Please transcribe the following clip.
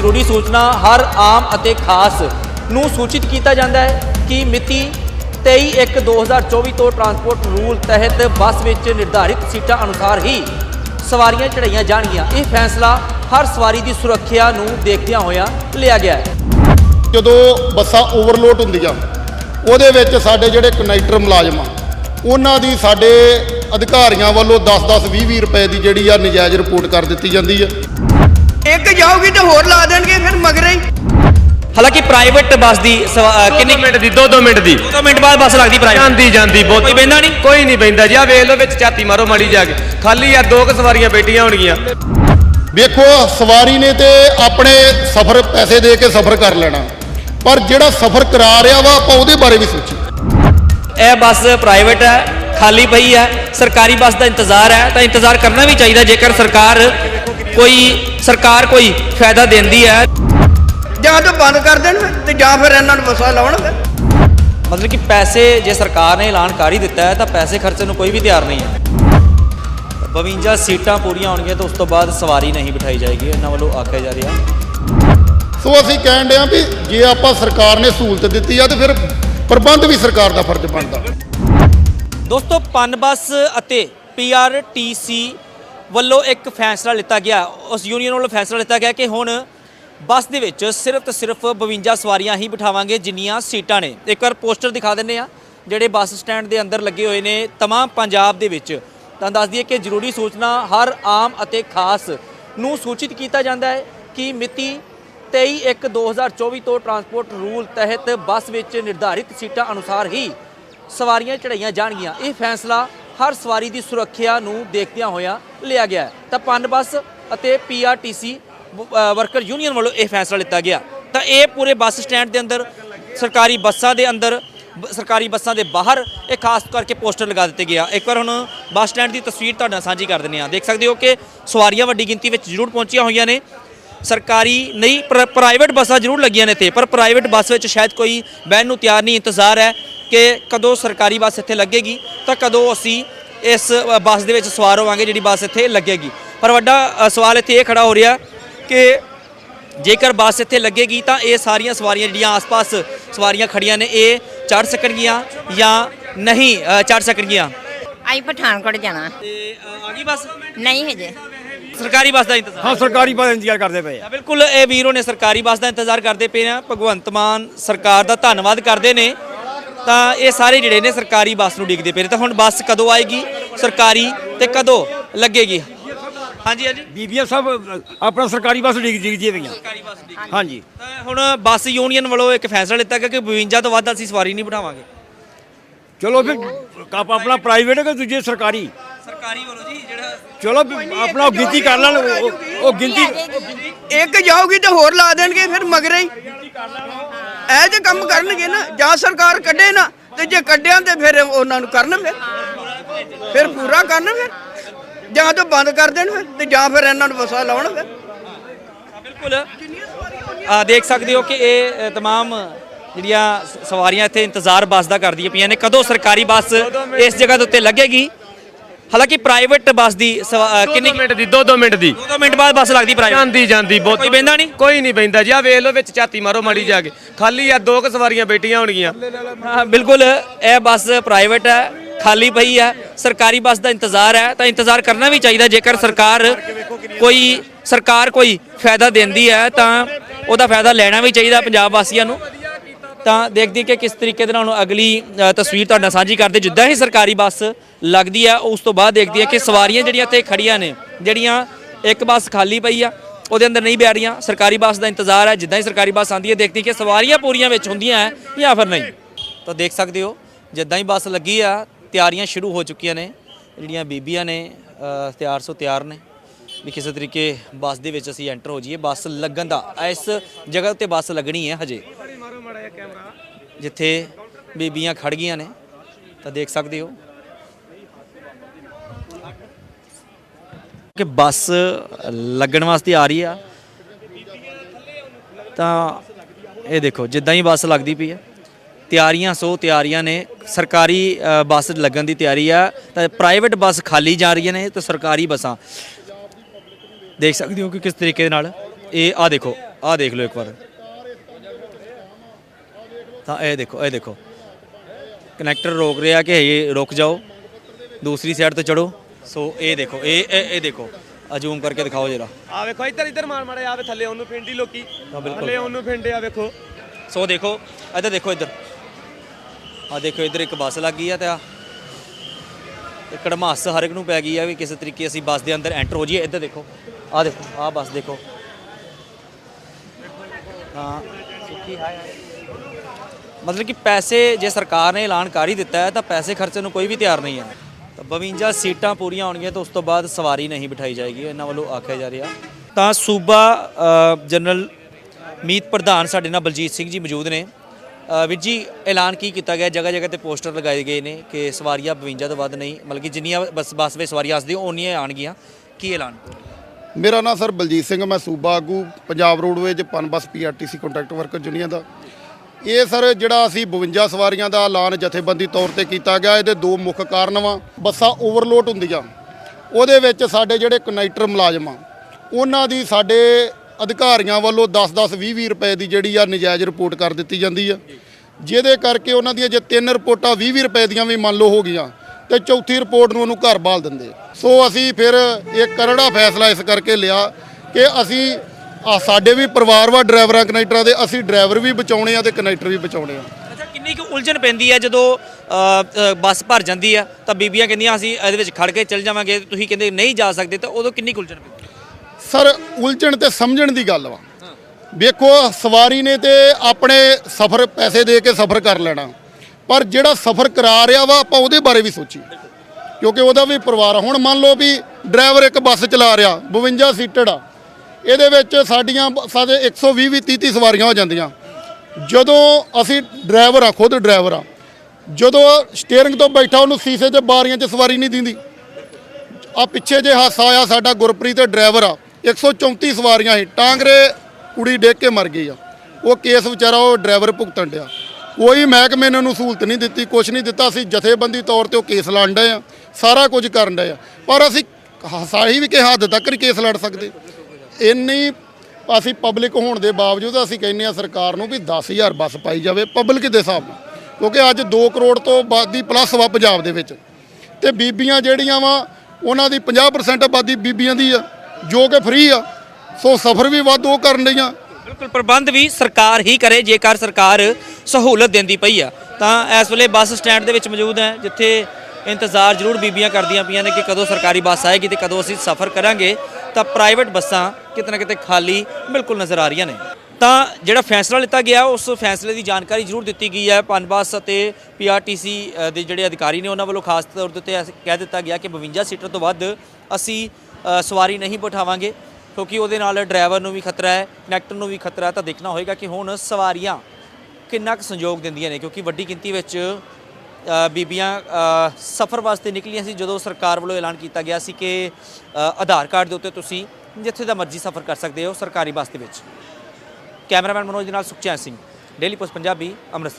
ਜ਼ਰੂਰੀ ਸੂਚਨਾ ਹਰ ਆਮ ਅਤੇ ਖਾਸ ਨੂੰ ਸੂਚਿਤ ਕੀਤਾ ਜਾਂਦਾ ਹੈ ਕਿ ਮਿਤੀ 23/1/2024 ਤੋਂ ਟਰਾਂਸਪੋਰਟ ਰੂਲ ਤਹਿਤ ਬੱਸ ਵਿੱਚ ਨਿਰਧਾਰਿਤ ਸੀਟਾਂ ਅਨੁਸਾਰ ਹੀ ਸਵਾਰੀਆਂ ਚੜਾਈਆਂ ਜਾਣਗੀਆਂ। ਇਹ ਫੈਸਲਾ ਹਰ ਸਵਾਰੀ ਦੀ ਸੁਰੱਖਿਆ ਨੂੰ ਦੇਖਦਿਆਂ ਹੋਇਆਂ ਲਿਆ ਗਿਆ ਹੈ। ਜਦੋਂ ਬੱਸਾਂ ਓਵਰਲੋਡ ਹੁੰਦੀਆਂ, ਉਹਦੇ ਵਿੱਚ ਸਾਡੇ ਜਿਹੜੇ ਕਨੈਕਟਰ ਮੁਲਾਜ਼ਮ ਆ, ਉਹਨਾਂ ਦੀ ਸਾਡੇ ਅਧਿਕਾਰੀਆਂ ਵੱਲੋਂ 10-10 20-20 ਰੁਪਏ ਦੀ ਜਿਹੜੀ ਆ ਨਜਾਇਜ਼ ਰਿਪੋਰਟ ਕਰ ਦਿੱਤੀ ਜਾਂਦੀ ਹੈ ਇੱਕ ਜਾਊਗੀ ਤੇ ਹੋਰ ਲਾ ਦੇਣਗੇ ਫਿਰ ਮਗਰੇ ਹੀ। ਹਾਲਾਂਕਿ ਪ੍ਰਾਈਵੇਟ ਬੱਸ ਦੀ ਕਿੰਨੀ ਮਿੰਟ ਦੀ 2-2 ਮਿੰਟ ਦੀ। 2 ਮਿੰਟ ਬਾਅਦ ਬੱਸ ਲੱਗਦੀ ਪ੍ਰਾਈਵੇਟ ਜਾਂਦੀ ਜਾਂਦੀ ਬਹੁਤ ਕੋਈ ਬਹਿੰਦਾ ਨਹੀਂ? ਕੋਈ ਨਹੀਂ ਬੈਂਦਾ ਜੀ ਆ ਵੇਖ ਲਓ ਵਿੱਚ ਝਾਤੀ ਮਾਰੋ ਮਾੜੀ ਜਾ ਕੇ। ਖਾਲੀ ਆ ਦੋ ਕੁ ਸਵਾਰੀਆਂ ਬੈਠੀਆਂ ਹੋਣਗੀਆਂ। ਵੇਖੋ ਸਵਾਰੀ ਨੇ ਤੇ ਆਪਣੇ ਸਫ਼ਰ ਪੈਸੇ ਦੇ ਕੇ ਸਫ਼ਰ ਕਰ ਲੈਣਾ। ਪਰ ਜਿਹੜਾ ਸਫ਼ਰ ਕਰਾ ਰਿਹਾ ਵਾ ਆਪਾਂ ਉਹਦੇ ਬਾਰੇ ਵੀ ਸੋਚੀਏ। ਇਹ ਬੱਸ ਪ੍ਰਾਈਵੇਟ ਹੈ ਖਾਲੀ ਪਈ ਹੈ। ਸਰਕਾਰੀ ਬੱਸ ਦਾ ਇੰਤਜ਼ਾਰ ਹੈ ਤਾਂ ਇੰਤਜ਼ਾਰ ਕਰਨਾ ਵੀ ਚਾਹੀਦਾ। ਜੇਕਰ ਸਰਕਾਰ ਕੋਈ ਸਰਕਾਰ ਕੋਈ ਫਾਇਦਾ ਦਿੰਦੀ ਹੈ? ਜਾਂ ਤਾਂ ਬੰਦ ਕਰ ਦੇਣ ਫਿਰ ਤੇ ਜਾਂ ਫਿਰ ਇਹਨਾਂ ਨੂੰ ਵਸਾ ਲਾਉਣ। ਮਤਲਬ ਕਿ ਪੈਸੇ ਜੇ ਸਰਕਾਰ ਨੇ ਐਲਾਨ ਕਰ ਹੀ ਦਿੱਤਾ ਹੈ ਤਾਂ ਪੈਸੇ ਖਰਚਣ ਨੂੰ ਕੋਈ ਵੀ ਤਿਆਰ ਨਹੀਂ ਹੈ। 52 ਸੀਟਾਂ ਪੂਰੀਆਂ ਹੋਣਗੀਆਂ ਤਾਂ ਉਸ ਤੋਂ ਬਾਅਦ ਸਵਾਰੀ ਨਹੀਂ ਬਿਠਾਈ ਜਾਏਗੀ ਇਹਨਾਂ ਵੱਲੋਂ ਆਖਿਆ ਜਾ ਰਿਹਾ। ਸੋ ਅਸੀਂ ਕਹਿਣ ਡਏ ਆ ਵੀ ਜੇ ਆਪਾਂ ਸਰਕਾਰ ਨੇ ਸਹੂਲਤ ਦਿੱਤੀ ਆ ਤੇ ਫਿਰ ਪ੍ਰਬੰਧ ਵੀ ਸਰਕਾਰ ਦਾ ਫਰਜ਼ ਬਣਦਾ। ਦੋਸਤੋ ਪਨ ਬੱਸ ਅਤੇ ਪੀਆਰਟੀਸੀ ਵੱਲੋਂ ਇੱਕ ਫੈਸਲਾ ਲਿੱਤਾ ਗਿਆ। ਉਸ ਯੂਨੀਅਨ ਵੱਲੋਂ ਫੈਸਲਾ ਲਿੱਤਾ ਗਿਆ ਕਿ ਹੁਣ ਬੱਸ ਦੇ ਵਿੱਚ ਸਿਰਫ ਤੇ ਸਿਰਫ 52 ਸਵਾਰੀਆਂ ਹੀ ਬਿਠਾਵਾਂਗੇ, ਜਿੰਨੀਆਂ ਸੀਟਾਂ ਨੇ। ਇੱਕ ਵਾਰ ਪੋਸਟਰ ਦਿਖਾ ਦਿੰਦੇ ਆ ਜਿਹੜੇ ਬੱਸ ਸਟੈਂਡ ਦੇ ਅੰਦਰ ਲੱਗੇ ਹੋਏ ਨੇ ਤਮਾਮ ਪੰਜਾਬ ਦੇ ਵਿੱਚ। ਤਾਂ ਦੱਸ ਦਈਏ ਕਿ ਜ਼ਰੂਰੀ ਸੂਚਨਾ ਹਰ ਆਮ ਅਤੇ ਖਾਸ ਨੂੰ ਸੂਚਿਤ ਕੀਤਾ ਜਾਂਦਾ ਹੈ ਕਿ ਮਿਤੀ 23/1/2024 ਤੋਂ ਟਰਾਂਸਪੋਰਟ ਰੂਲ ਤਹਿਤ ਬੱਸ ਵਿੱਚ ਨਿਰਧਾਰਿਤ ਸੀਟਾਂ ਅਨੁਸਾਰ ਹੀ ਸਵਾਰੀਆਂ ਚੜਾਈਆਂ ਜਾਣਗੀਆਂ। ਇਹ ਫੈਸਲਾ ਹਰ ਸਵਾਰੀ ਦੀ ਸੁਰੱਖਿਆ ਨੂੰ ਦੇਖਦਿਆਂ ਹੋਇਆਂ ਲਿਆ ਗਿਆ ਹੈ। ਤਾਂ ਪਨ ਬੱਸ ਅਤੇ ਪੀਆਰਟੀਸੀ ਵਰਕਰ ਯੂਨੀਅਨ ਵੱਲੋਂ ਇਹ ਫੈਸਲਾ ਲਿੱਤਾ ਗਿਆ। ਤਾਂ ਇਹ ਪੂਰੇ ਬੱਸ ਸਟੈਂਡ ਦੇ ਅੰਦਰ, ਸਰਕਾਰੀ ਬੱਸਾਂ ਦੇ ਅੰਦਰ, ਬ- ਸਰਕਾਰੀ ਬੱਸਾਂ ਦੇ ਬਾਹਰ ਇਹ ਖਾਸ ਕਰਕੇ ਪੋਸਟਰ ਲਗਾ ਦਿੱਤੇ ਗਿਆ। ਇੱਕ ਵਾਰ ਹੁਣ ਬੱਸ ਸਟੈਂਡ ਦੀ ਤਸਵੀਰ ਤੁਹਾਡੇ ਨਾਲ ਸਾਂਝੀ ਕਰ ਦਿੰਦੇ ਹਾਂ। ਦੇਖ ਸਕਦੇ ਹੋ ਕਿ ਸਵਾਰੀਆਂ ਵੱਡੀ ਗਿਣਤੀ ਵਿੱਚ ਜ਼ਰੂਰ ਪਹੁੰਚੀਆਂ ਹੋਈਆਂ ਨੇ। ਸਰਕਾਰੀ ਨਹੀਂ, ਪ੍ਰ- ਪ੍ਰਾਈਵੇਟ ਬੱਸਾਂ ਜ਼ਰੂਰ ਲੱਗੀਆਂ ਨੇ ਇੱਥੇ, ਪਰ ਪ੍ਰਾਈਵੇਟ ਬੱਸ ਵਿੱਚ ਸ਼ਾਇਦ ਕੋਈ ਬਹਿਣ ਨੂੰ ਤਿਆਰ ਨਹੀਂ, ਇੰਤਜ਼ਾਰ ਹੈ। ਕਿ ਕਦੋਂ ਸਰਕਾਰੀ ਬੱਸ ਇੱਥੇ ਲੱਗੇਗੀ ਤਾਂ ਕਦੋਂ ਅਸੀਂ ਇਸ ਬੱਸ ਦੇ ਵਿੱਚ ਸਵਾਰ ਹੋਵਾਂਗੇ ਜਿਹੜੀ ਬੱਸ ਇੱਥੇ ਲੱਗੇਗੀ। ਪਰ ਵੱਡਾ ਸਵਾਲ ਇੱਥੇ ਇਹ ਖੜਾ ਹੋ ਰਿਹਾ ਕਿ ਜੇਕਰ ਬੱਸ ਇੱਥੇ ਲੱਗੇਗੀ ਤਾਂ ਇਹ ਸਾਰੀਆਂ ਸਵਾਰੀਆਂ ਜਿਹੜੀਆਂ ਆਸ-ਪਾਸ ਸਵਾਰੀਆਂ ਖੜੀਆਂ ਨੇ ਇਹ ਚੜ ਸਕਣਗੀਆਂ ਜਾਂ ਨਹੀਂ ਚੜ ਸਕਣਗੀਆਂ? ਆਈ ਪਠਾਨਕੋਟ ਜਾਣਾ। ਤੇ ਆ ਗਈ ਬੱਸ? ਨਹੀਂ ਹਜੇ। ਸਰਕਾਰੀ ਬੱਸ ਦਾ ਇੰਤਜ਼ਾਰ। ਹਾਂ ਸਰਕਾਰੀ ਬੱਸ ਦਾ ਇੰਤਜ਼ਾਰ ਕਰਦੇ ਪਏ ਆ। ਬਿਲਕੁਲ ਇਹ ਵੀਰੋ ਨੇ ਸਰਕਾਰੀ ਬੱਸ ਦਾ ਇੰਤਜ਼ਾਰ ਕਰਦੇ ਪਏ ਆ। ਭਗਵੰਤ ਮਾਨ ਸਰਕਾਰ ਦਾ ਧੰਨਵਾਦ ਕਰਦੇ ਨੇ। ਤਾਂ ਇਹ ਸਾਰੇ ਜਿਹੜੇ ਨੇ ਸਰਕਾਰੀ ਬੱਸ ਨੂੰ ਡਿੱਗਦੇ ਪਏ ਨੇ। ਤਾਂ ਹੁਣ ਬੱਸ ਕਦੋਂ ਆਏਗੀ? ਸਰਕਾਰੀ ਤੇ ਕਦੋਂ ਲੱਗੇਗੀ? ਹਾਂਜੀ ਹਾਂਜੀ। ਬੀਬੀਆਂ ਸਭ ਆਪਣਾ ਸਰਕਾਰੀ ਬੱਸ ਡਿੱਗ ਡਿੱਗਦੀਆਂ ਪਈਆਂ। ਸਰਕਾਰੀ ਬੱਸ ਡਿੱਗ ਹਾਂਜੀ। ਤਾਂ ਹੁਣ ਬੱਸ ਯੂਨੀਅਨ ਵੱਲੋਂ ਇੱਕ ਫੈਸਲਾ ਲਿੱਤਾ ਗਿਆ ਕਿ 52 ਤੋਂ ਵੱਧ ਅਸੀਂ ਸਵਾਰੀ ਨਹੀਂ ਬਿਠਾਵਾਂਗੇ। ਚਲੋ ਫਿਰ ਆਪ ਆਪਣਾ ਪ੍ਰਾਈਵੇਟ ਹੈ ਕਿ ਦੂਜੇ ਸਰਕਾਰੀ? ਸਰਕਾਰੀ ਵੱਲੋਂ ਜੀ ਜਿਹੜਾ ਚਲੋ ਵੀ ਆਪਣਾ ਉਹ ਗਿਣਤੀ ਕਰ ਲੈਣ ਉਹ- ਉਹ- ਉਹ ਗਿਣਤੀ ਇੱਕ ਜਾਊਗੀ ਤੇ ਹੋਰ ਲਾ ਦੇਣਗੇ ਫਿਰ ਮਗਰੇ ਹੀ। ਇਹ ਜੇ ਕੰਮ ਕਰਨਗੇ ਨਾ ਜਾਂ ਸਰਕਾਰ ਕੱਢੇ ਨਾ ਤੇ ਜੇ ਕੱਢਿਆ ਤੇ ਫਿਰ ਉਹਨਾਂ ਨੂੰ ਕਰਨ ਫਿਰ। ਫਿਰ ਪੂਰਾ ਕਰਨ ਫਿਰ। ਜਾਂ ਤਾਂ ਬੰਦ ਕਰ ਦੇਣ ਫਿਰ ਤੇ ਜਾਂ ਫਿਰ ਇਹਨਾਂ ਨੂੰ ਵਸਾ ਲਾਉਣ ਫਿਰ। ਬਿਲਕੁਲ। ਆ ਦੇਖ ਸਕਦੇ ਹੋ ਕਿ ਇਹ ਤਮਾਮ ਜਿਹੜੀਆਂ ਸਵਾਰੀਆਂ ਇੱਥੇ ਇੰਤਜ਼ਾਰ ਬੱਸ ਦਾ ਕਰਦੀਆਂ ਪਈਆਂ ਨੇ। ਕਦੋਂ ਸਰਕਾਰੀ ਬੱਸ ਇਸ ਜਗ੍ਹਾ ਦੇ ਉੱਤੇ ਲੱਗੇਗੀ? ਹਾਲਾਂਕਿ ਪ੍ਰਾਈਵੇਟ ਬੱਸ ਦੀ ਸਵਾ- ਅ, ਕਿੰਨੀ ਮਿੰਟ ਦੀ 2-2 ਮਿੰਟ ਦੀ। 2 ਮਿੰਟ ਬਾਅਦ ਬੱਸ ਲੱਗਦੀ ਪ੍ਰਾਈਵੇਟ ਜਾਂਦੀ ਜਾਂਦੀ ਬਹੁਤ ਕੋਈ ਬਹਿੰਦਾ ਨਹੀਂ? ਕੋਈ ਨਹੀਂ ਬੈਂਦਾ ਜੀ। ਆ ਵੇਖ ਲਓ ਵਿੱਚ ਝਾਤੀ ਮਾਰੋ ਮਾੜੀ ਜਾ ਕੇ। ਖਾਲੀ ਆ ਦੋ ਕੁ ਸਵਾਰੀਆਂ ਬੈਠੀਆਂ ਹੋਣਗੀਆਂ। ਹਾਂ ਬਿਲਕੁਲ ਇਹ ਬੱਸ ਪ੍ਰਾਈਵੇਟ ਹੈ ਖਾਲੀ ਪਈ ਹੈ। ਸਰਕਾਰੀ ਬੱਸ ਦਾ ਇੰਤਜ਼ਾਰ ਹੈ ਤਾਂ ਇੰਤਜ਼ਾਰ ਕਰਨਾ ਵੀ ਚਾਹੀਦਾ। ਜੇਕਰ ਸਰਕਾਰ ਕੋਈ ਸਰਕਾਰ ਕੋਈ ਫਾਇਦਾ ਦਿੰਦੀ ਹੈ ਤਾਂ ਉਹਦਾ ਫਾਇਦਾ ਲੈਣਾ ਵੀ ਚਾਹੀਦਾ ਪੰਜਾਬ ਵਾਸੀਆਂ ਨੂੰ। ਤਾਂ ਦੇਖਦੀ ਕਿ ਕਿਸ ਤਰੀਕੇ ਦੇ ਨਾਲ ਹੁਣ ਅਗਲੀ ਤਸਵੀਰ ਤੁਹਾਡੇ ਨਾਲ ਸਾਂਝੀ ਕਰਦੇ। ਜਿੱਦਾਂ ਹੀ ਸਰਕਾਰੀ ਬੱਸ ਲੱਗਦੀ ਹੈ ਉਸ ਤੋਂ ਬਾਅਦ ਦੇਖਦੀ ਹੈ ਕਿ ਸਵਾਰੀਆਂ ਜਿਹੜੀਆਂ ਇੱਥੇ ਖੜੀਆਂ ਨੇ, ਜਿਹੜੀਆਂ ਇੱਕ ਬੱਸ ਖਾਲੀ ਪਈ ਆ, ਉਹਦੇ ਅੰਦਰ ਨਹੀਂ ਬੈਠ ਰਹੀਆਂ। ਸਰਕਾਰੀ ਬੱਸ ਦਾ ਇੰਤਜ਼ਾਰ ਹੈ, ਜਿੱਦਾਂ ਹੀ ਸਰਕਾਰੀ ਬੱਸ ਆਉਂਦੀ ਹੈ, ਦੇਖਦੀ ਕਿ ਸਵਾਰੀਆਂ ਪੂਰੀਆਂ ਵਿੱਚ ਹੁੰਦੀਆਂ ਹੈ ਜਾਂ ਫਿਰ ਨਹੀਂ। ਤਾਂ ਦੇਖ ਸਕਦੇ ਹੋ, ਜਿੱਦਾਂ ਹੀ ਬੱਸ ਲੱਗੀ ਆ, ਤਿਆਰੀਆਂ ਸ਼ੁਰੂ ਹੋ ਚੁੱਕੀਆਂ ਨੇ, ਜਿਹੜੀਆਂ ਬੀਬੀਆਂ ਨੇ ਤਿਆਰ ਸੋ ਤਿਆਰ ਨੇ। ਵੀ ਕਿਸੇ ਤਰੀਕੇ ਬੱਸ ਦੇ ਵਿੱਚ ਅਸੀਂ ਐਂਟਰ ਹੋ ਜਾਈਏ, ਬੱਸ ਲੱਗਣ ਦਾ। ਇਸ ਜਗ੍ਹਾ ਉੱਤੇ ਬੱਸ ਲੱਗਣੀ ਹੈ ਹਜੇ। ਜਿੱਥੇ ਬੀਬੀਆਂ ਖੜ ਗਈਆਂ ਨੇ, ਤਾਂ ਦੇਖ ਸਕਦੇ ਹੋ। ਕਿ ਬੱਸ ਲੱਗਣ ਵਾਸਤੇ ਆ ਰਹੀ ਆ। ਤਾਂ ਇਹ ਦੇਖੋ, ਜਿੱਦਾਂ ਹੀ ਬੱਸ ਲੱਗਦੀ ਪਈ ਹੈ ਤਿਆਰੀਆਂ, ਸੋ ਤਿਆਰੀਆਂ ਨੇ। ਸਰਕਾਰੀ ਬੱਸ ਲੱਗਣ ਦੀ ਤਿਆਰੀ ਆ। ਤਾਂ ਪ੍ਰਾਈਵੇਟ ਬੱਸ ਖਾਲੀ ਜਾ ਰਹੀਆਂ ਨੇ ਤੇ ਸਰਕਾਰੀ ਬੱਸਾਂ। ਦੇਖ ਸਕਦੇ ਹੋ ਕਿ ਕਿਸ ਤਰੀਕੇ ਦੇ ਨਾਲ। ਇਹ ਆ ਦੇਖੋ ਆਹ ਦੇਖ ਲਓ ਇੱਕ ਵਾਰ। ਤਾਂ ਇਹ ਦੇਖੋ ਇਹ ਦੇਖੋ। ਕਨੈਕਟਰ ਰੋਕ ਰਿਹਾ ਕਿ ਇਹ ਰੁਕ ਜਾਓ। ਦੂਸਰੀ ਸਾਈਡ ਤੋਂ ਚੜੋ। ਸੋ ਇਹ ਦੇਖੋ ਇਹ ਇਹ ਇਹ ਦੇਖੋ। ਆ ਜ਼ੂਮ ਕਰਕੇ ਦਿਖਾਓ ਜਰਾ। ਆ ਵੇਖੋ ਇੱਧਰ ਇੱਧਰ ਮਾਰ ਮਾਰੇ ਆਵੇ ਥੱਲੇ ਉਹਨੂੰ ਫਿੰਡੀ ਲੋਕੀ। ਥੱਲੇ ਉਹਨੂੰ ਫਿੰਡੇ ਆ ਵੇਖੋ। ਸੋ ਦੇਖੋ ਇੱਧਰ ਦੇਖੋ ਇੱਧਰ। ਆ ਦੇਖੋ ਇੱਧਰ ਇੱਕ ਬੱਸ ਲੱਗੀ ਆ ਤੇ ਆ। ਇੱਕ ਕੜਮਾਸ ਹਰ ਇੱਕ ਨੂੰ ਪੈ ਗਈ ਆ ਵੀ ਕਿਸੇ ਤਰੀਕੇ ਅਸੀਂ ਬੱਸ ਦੇ ਅੰਦਰ ਐਂਟਰ ਹੋ ਜਾਈਏ। ਇੱਧਰ ਦੇਖੋ। ਆ ਦੇਖੋ ਆ ਬੱਸ ਦੇਖੋ। ਹਾਂ। ਸੁੱਕੀ ਹਾਏ ਹਾਏ ਮਤਲਬ ਕਿ ਪੈਸੇ ਜੇ ਸਰਕਾਰ ਨੇ ਐਲਾਨ ਕਰ ਹੀ ਦਿੱਤਾ ਹੈ, ਤਾਂ ਪੈਸੇ ਖਰਚਣ ਨੂੰ ਕੋਈ ਵੀ ਤਿਆਰ ਨਹੀਂ ਹੈ। ਤਾਂ 52 ਸੀਟਾਂ ਪੂਰੀਆਂ ਹੋਣਗੀਆਂ ਤਾਂ ਉਸ ਤੋਂ ਬਾਅਦ ਸਵਾਰੀ ਨਹੀਂ ਬਿਠਾਈ ਜਾਏਗੀ, ਇਹਨਾਂ ਵੱਲੋਂ ਆਖਿਆ ਜਾ ਰਿਹਾ। ਤਾਂ ਸੂਬਾ ਜਨਰਲ ਮੀਤ ਪ੍ਰਧਾਨ ਸਾਡੇ ਨਾਲ ਬਲਜੀਤ ਸਿੰਘ ਜੀ ਮੌਜੂਦ ਨੇ। ਵੀਰ ਜੀ, ਐਲਾਨ ਕੀ ਕੀਤਾ ਗਿਆ? ਜਗ੍ਹਾ ਜਗ੍ਹਾ ਤੇ ਪੋਸਟਰ ਲਗਾਏ ਗਏ ਨੇ ਕਿ ਸਵਾਰੀਆਂ 52 ਤੋਂ ਵੱਧ ਨਹੀਂ, ਮਤਲਬ ਕਿ ਜਿੰਨੀਆਂ ਬੱਸ ਬੱਸ ਵਿੱਚ ਸਵਾਰੀਆਂ ਆਸਦੀਆਂ ਓਨੀਆਂ ਆਣਗੀਆਂ ਕੀ ਐਲਾਨ? ਮੇਰਾ ਨਾਮ ਸਰ ਬਲਜੀਤ ਸਿੰਘ ਮੈਂ ਸੂਬਾ ਆਗੂ, Punjab roadways, Punbus, PRTC, contract worker union ਦਾ। ਇਹ ਸਰ ਜਿਹੜਾ ਅਸੀਂ 52 ਸਵਾਰੀਆਂ ਦਾ ਐਲਾਨ ਜਥੇਬੰਦੀ ਤੌਰ ਤੇ ਕੀਤਾ ਗਿਆ, ਇਹਦੇ ਦੋ ਮੁੱਖ ਕਾਰਨ ਵਾ ਬੱਸਾਂ ਓਵਰਲੋਡ ਹੁੰਦੀਆਂ। ਉਹਦੇ ਵਿੱਚ ਸਾਡੇ ਜਿਹੜੇ ਕਨੈਕਟਰ ਮੁਲਾਜ਼ਮ ਆ, ਉਹਨਾਂ ਦੀ ਸਾਡੇ ਅਧਿਕਾਰੀਆਂ ਵੱਲੋਂ 10-10 20-20 ਰੁਪਏ ਦੀ ਜਿਹੜੀ ਆ ਨਜਾਇਜ਼ ਰਿਪੋਰਟ ਕਰ ਦਿੱਤੀ ਜਾਂਦੀ ਆ। ਜਿਹਦੇ ਕਰਕੇ ਉਹਨਾਂ ਦੀਆਂ ਜੇ ਤਿੰਨ ਰਿਪੋਰਟਾਂ 20-20 ਰੁਪਏ ਦੀਆਂ ਵੀ ਮੰਨ ਲਓ ਹੋ ਗਈਆਂ, ਤੇ ਚੌਥੀ ਰਿਪੋਰਟ ਨੂੰ ਉਹਨੂੰ ਘਰ ਬਾਲ ਦਿੰਦੇ। ਸੋ ਅਸੀਂ ਫਿਰ ਇਹ ਕਰੜਾ ਫੈਸਲਾ ਇਸ ਕਰਕੇ ਲਿਆ ਕਿ ਅਸੀਂ ਆ ਸਾਡੇ ਵੀ ਪਰਿਵਾਰ ਵਾ ਡਰਾਈਵਰਾਂ ਕਨੈਕਟਰਾਂ ਦੇ ਅਸੀਂ ਡਰਾਈਵਰ ਵੀ ਬਚਾਉਣੇ ਆ ਤੇ ਕਨੈਕਟਰ ਵੀ ਬਚਾਉਣੇ ਆ। ਅੱਛਾ ਕਿੰਨੀ ਕੁ ਉਲਝਣ ਪੈਂਦੀ ਹੈ ਜਦੋਂ ਅ, ਅ, ਬੱਸ ਭਰ ਜਾਂਦੀ ਆ ਤਾਂ ਬੀਬੀਆਂ ਕਹਿੰਦੀਆਂ ਅਸੀਂ ਇਹਦੇ ਵਿੱਚ ਖੜ ਕੇ ਚੱਲ ਜਾਵਾਂਗੇ ਤੁਸੀਂ ਕਹਿੰਦੇ ਨਹੀਂ ਜਾ ਸਕਦੇ ਤਾਂ ਉਦੋਂ ਕਿੰਨੀ ਕੁ ਉਲਝਣ ਪੈਂਦੀ ਸਰ ਉਲਝਣ ਤੇ ਸਮਝਣ ਦੀ ਗੱਲ ਵਾ। ਵੇਖੋ ਸਵਾਰੀ ਨੇ ਤੇ ਆਪਣੇ ਸਫ਼ਰ ਪੈਸੇ ਦੇ ਕੇ ਸਫ਼ਰ ਕਰ ਲੈਣਾ। ਪਰ ਜਿਹੜਾ ਸਫ਼ਰ ਕਰਾ ਰਿਹਾ ਵਾ ਆਪਾਂ ਉਹਦੇ ਬਾਰੇ ਵੀ ਸੋਚੀਏ। ਕਿਉਂਕਿ ਉਹਦਾ ਵੀ ਪਰਿਵਾਰ ਆ। ਹੁਣ ਮੰਨ ਲਓ ਵੀ ਡਰਾਈਵਰ ਇੱਕ ਬੱਸ ਚਲਾ ਰਿਹਾ 52 ਸੀਟਡ ਆ। ਇਹਦੇ ਵਿੱਚ ਸਾਡੀਆਂ ਬੱਸਾਂ ਦੇ 120 ਵੀ 30 30 ਸਵਾਰੀਆਂ ਹੋ ਜਾਂਦੀਆਂ। ਜਦੋਂ ਅਸੀਂ ਡਰਾਈਵਰ ਆ ਖੁਦ ਡਰਾਈਵਰ ਆ ਜਦੋਂ ਸਟੀਅਰਿੰਗ ਤੋਂ ਬੈਠਾ ਉਹਨੂੰ ਸੀਸੇ 'ਚ ਬਾਰੀਆਂ 'ਚ ਸਵਾਰੀ ਨਹੀਂ ਦਿੰਦੀ। ਆ ਪਿੱਛੇ ਜੇ ਹਾਦਸਾ ਆਇਆ ਸਾਡਾ ਗੁਰਪ੍ਰੀਤ ਡਰਾਈਵਰ ਆ 134 ਸਵਾਰੀਆਂ ਸੀ, ਟਾਂਗਰੇ ਕੁੜੀ ਡੇਕ ਕੇ ਮਰ ਗਈ ਆ। ਉਹ ਕੇਸ ਵਿਚਾਰਾ ਉਹ ਡਰਾਈਵਰ ਭੁਗਤਣ ਡਿਆ। ਕੋਈ ਮਹਿਕਮੇ ਨੇ ਉਹਨੂੰ ਸਹੂਲਤ ਨਹੀਂ ਦਿੱਤੀ, ਕੁਛ ਨਹੀਂ ਦਿੱਤਾ, ਅਸੀਂ ਜਥੇਬੰਦੀ ਤੌਰ ਤੇ ਉਹ ਕੇਸ ਲੜਨ ਡਏ ਆ, ਸਾਰਾ ਕੁਝ ਕਰਨ ਡਏ ਆ। ਪਰ ਅਸੀਂ ਸਾਹੀ ਵੀ ਕਿ ਹੱਦ ਤੱਕ ਨਹੀਂ ਕੇਸ ਲੜ ਸਕਦੇ। ਇੰਨੀ ਅਸੀਂ ਪਬਲਿਕ ਹੋਣ ਦੇ ਬਾਵਜੂਦ ਅਸੀਂ ਕਹਿੰਦੇ ਆ ਸਰਕਾਰ ਨੂੰ ਵੀ 10000 ਬੱਸ ਪਾਈ ਜਾਵੇ ਪਬਲਿਕ ਦੇ ਹਿਸਾਬ ਨਾਲ। ਕਿਉਂਕਿ ਅੱਜ 2 ਕਰੋੜ ਤੋਂ ਵੱਧ ਪਲੱਸ ਵਾ ਪੰਜਾਬ ਦੇ ਵਿੱਚ। ਤੇ ਬੀਬੀਆਂ ਜਿਹੜੀਆਂ ਵਾ, ਉਹਨਾਂ ਦੀ 50% ਆਬਾਦੀ ਬੀਬੀਆਂ ਦੀ ਆ, ਜੋ ਕਿ ਫ੍ਰੀ ਆ। ਸੋ ਸਫ਼ਰ ਵੀ ਵੱਧ ਉਹ ਕਰਨ ਲਈਆਂ ਬਿਲਕੁਲ, ਪ੍ਰਬੰਧ ਵੀ ਸਰਕਾਰ ਹੀ ਕਰੇ, ਜੇਕਰ ਸਰਕਾਰ ਸਹੂਲਤ ਦਿੰਦੀ ਪਈ ਆ। ਤਾਂ ਇਸ ਵੇਲੇ ਬੱਸ ਸਟੈਂਡ ਦੇ ਵਿੱਚ ਮੌਜੂਦ ਹੈ, ਜਿੱਥੇ ਇੰਤਜ਼ਾਰ ਜ਼ਰੂਰ ਬੀਬੀਆਂ ਕਰਦੀਆਂ ਪਈਆਂ ਨੇ ਕਿ ਕਦੋਂ ਸਰਕਾਰੀ ਬੱਸ ਆਏਗੀ ਤੇ ਕਦੋਂ ਅਸੀਂ ਸਫ਼ਰ ਕਰਾਂਗੇ। ਤਾਂ ਪ੍ਰਾਈਵੇਟ ਬੱਸਾਂ ਕਿਤੇ ਨਾ ਕਿਤੇ ਖਾਲੀ ਬਿਲਕੁਲ ਨਜ਼ਰ ਆ ਰਹੀਆਂ ਨੇ। ਤਾਂ ਜਿਹੜਾ ਫੈਸਲਾ ਲਿੱਤਾ ਗਿਆ, ਉਸ ਫੈਸਲੇ ਦੀ ਜਾਣਕਾਰੀ ਜ਼ਰੂਰ ਦਿੱਤੀ ਗਈ ਹੈ। ਪਨਬਸ ਅਤੇ ਪੀਆਰਟੀਸੀ ਦੇ ਜਿਹੜੇ ਅਧਿਕਾਰੀ ਨੇ, ਉਹਨਾਂ ਵੱਲੋਂ ਖਾਸ ਤੌਰ ਦੇ ਉੱਤੇ ਕਹਿ ਦਿੱਤਾ ਗਿਆ ਕਿ 52 ਸੀਟਰ ਤੋਂ ਵੱਧ ਅਸੀਂ ਸਵਾਰੀ ਨਹੀਂ ਬਿਠਾਵਾਂਗੇ, ਕਿਉਂਕਿ ਉਹਦੇ ਨਾਲ ਡਰਾਈਵਰ ਨੂੰ ਵੀ ਖਤਰਾ ਹੈ ਕਨੈਕਟਰ ਨੂੰ ਵੀ ਖਤਰਾ ਹੈ। ਤਾਂ ਦੇਖਣਾ ਹੋਏਗਾ ਕਿ ਹੁਣ ਸਵਾਰੀਆਂ ਕਿੰਨਾ ਕੁ ਸੰਯੋਗ ਦਿੰਦੀਆਂ ਨੇ, ਕਿਉਂਕਿ ਵੱਡੀ ਗਿਣਤੀ ਵਿੱਚ ਬੀਬੀਆਂ ਸਫ਼ਰ ਵਾਸਤੇ ਨਿਕਲੀਆਂ ਸੀ ਜਦੋਂ ਸਰਕਾਰ ਵੱਲੋਂ ਐਲਾਨ ਕੀਤਾ ਗਿਆ ਸੀ ਕਿ ਆਧਾਰ ਕਾਰਡ ਦੇ ਉੱਤੇ ਤੁਸੀਂ ਜਿੱਥੇ ਦਾ ਮਰਜ਼ੀ ਸਫ਼ਰ ਕਰ ਸਕਦੇ ਹੋ ਸਰਕਾਰੀ ਬੱਸ ਦੇ ਵਿੱਚ। ਕੈਮਰਾਮੈਨ ਮਨੋਜ ਦੇ ਨਾਲ ਸੁਖਚੈਨ ਸਿੰਘ, ਡੇਲੀ ਪੋਸਟ ਪੰਜਾਬੀ, ਅੰਮ੍ਰਿਤਸਰ।